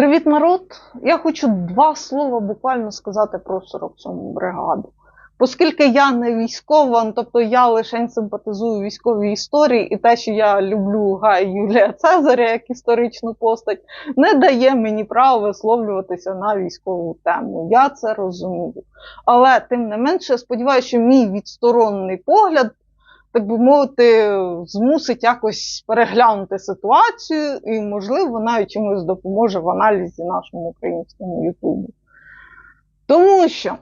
Привіт, народ! Я хочу два слова буквально сказати про 47-му бригаду. Оскільки я не військова, тобто я лише симпатизую військовій історії, і те, що я люблю Гая Юлія Цезаря як історичну постать, не дає мені права висловлюватися на військову тему. Я це розумію. Але тим не менше, сподіваюся, що мій відсторонний погляд, так би мовити, змусить якось переглянути ситуацію і, можливо, навіть чомусь допоможе в аналізі нашому українському Ютубу. Тому що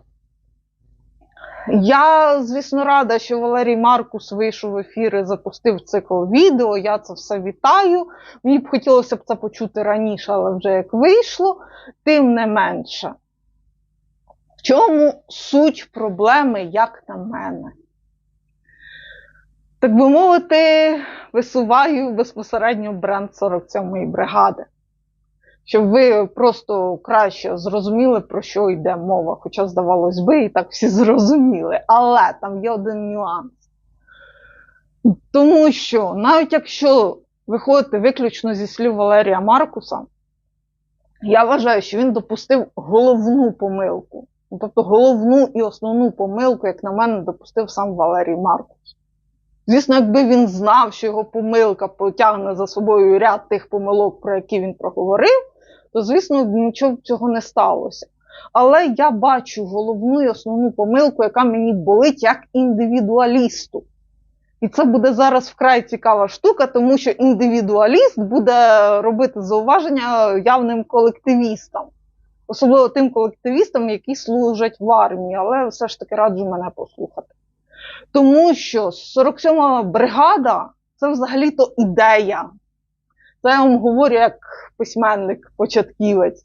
я, звісно, рада, що Валерій Маркус вийшов в ефір і запустив цикл відео. Я це все вітаю. Мені б хотілося б це почути раніше, але вже як вийшло, тим не менше. В чому суть проблеми, як на мене? Так би мовити, висуваю безпосередньо бренд 47-ї бригади. Щоб ви просто краще зрозуміли, про що йде мова. Хоча, здавалось би, і так всі зрозуміли. Але там є один нюанс. Тому що навіть якщо виходити виключно зі слів Валерія Маркуса, я вважаю, що він допустив головну помилку. Тобто головну і основну помилку, як на мене, допустив сам Валерій Маркус. Звісно, якби він знав, що його помилка потягне за собою ряд тих помилок, про які він проговорив, то, звісно, нічого цього не сталося. Але я бачу головну і основну помилку, яка мені болить як індивідуалісту. І це буде зараз вкрай цікава штука, тому що індивідуаліст буде робити зауваження явним колективістам, особливо тим колективістам, які служать в армії, але все ж таки раджу мене послухати. Тому що 47-ма бригада це взагалі-то ідея. Це я вам говорю як письменник-початківець.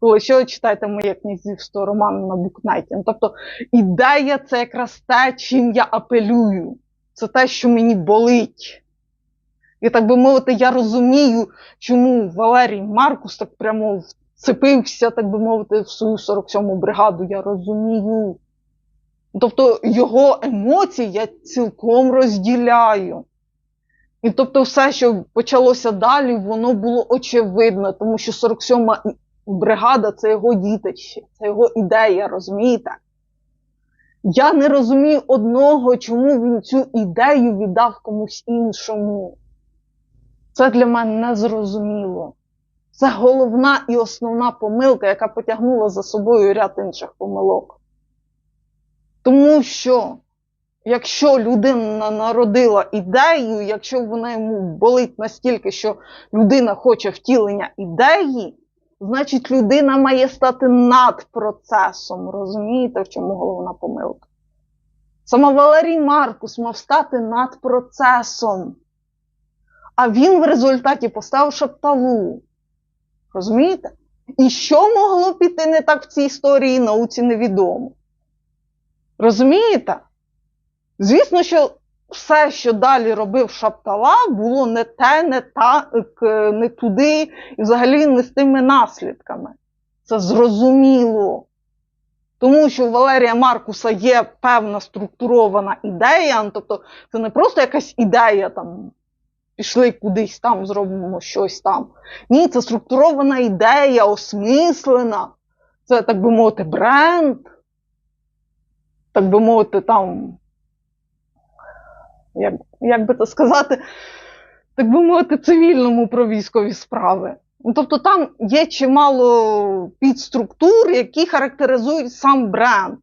Коли що читаєте моє князівство роман на букнеті. Ну, Тобто ідея це якраз те, чим я апелюю. Це те, що мені болить. І так би мовити, я розумію, чому Валерій Маркус так прямо вцепився, так би мовити, в свою 47-му бригаду. Я розумію. Тобто його емоції я цілком розділяю. І тобто, все, що почалося далі, воно було очевидно, тому що 47-ма бригада це його дітище, це його ідея, розумієте? Я не розумію одного, чому він цю ідею віддав комусь іншому. Це для мене незрозуміло. Це головна і основна помилка, яка потягнула за собою ряд інших помилок. Тому що, якщо людина народила ідею, якщо вона йому болить настільки, що людина хоче втілення ідеї, значить людина має стати над процесом. Розумієте, в чому головна помилка? Саме Валерій Маркус мав стати над процесом. А він в результаті поставив шапталу. Розумієте? І що могло піти не так в цій історії науці невідомо. Розумієте? Звісно, що все, що далі робив Шаптала, було не те, не так, не туди, і взагалі не з тими наслідками. Це зрозуміло. Тому що у Валерія Маркуса є певна структурована ідея, ну, тобто це не просто якась ідея там. Пішли кудись там, зробимо щось там. Ні, це структурована ідея, осмислена. Це, так би мовити, бренд так би мовити, там, як, як би це сказати, так би мовити, цивільному про військові справи. Ну, Тобто там є чимало підструктур, які характеризують сам бренд.